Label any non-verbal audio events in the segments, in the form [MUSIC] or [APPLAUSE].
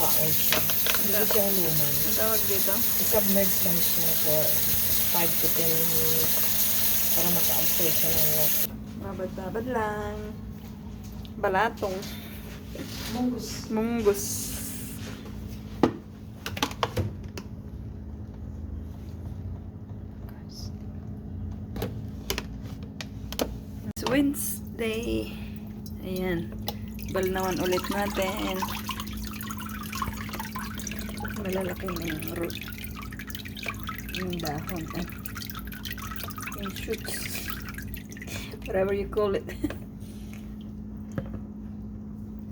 water siya. Hindi siya uluman. Ang tawag dito? I-submerge lang siya for 5 to 10 minutes para maka-absorb siya ng water. Babad-babad lang. Balatong. Mungus. Munggus. It's Wednesday. Ayan. Balnawan ulit natin. Malalaki na yung root. Yung dahon. Eh. Yung shoots. [LAUGHS] Whatever you call it. [LAUGHS]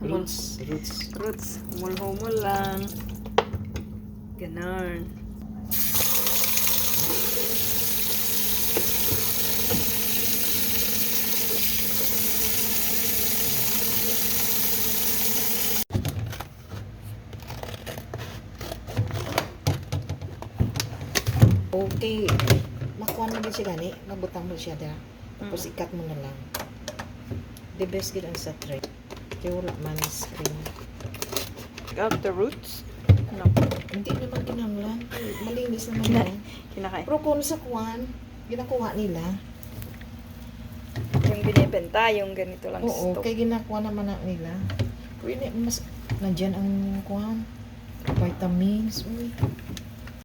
Roots. Roots. Roots, humul-humul lang. Ganon. Okay. Makuha mo din siya gani. Mabutang mo siya da. Tapos Mm. ikat mo na lang. The best gid ang sa tray. Kaya wala man screen. Got the roots? No. Hindi naman kinanglan. Malinis naman Kina- yan. Kinakain. Pero kung sa kuwan, ginakuha nila. Yung binibenta, yung ganito lang Oo, stock. kay ginakuha naman na nila. Pero yun, eh, mas, nandyan ang kuwan. Vitamins, uy.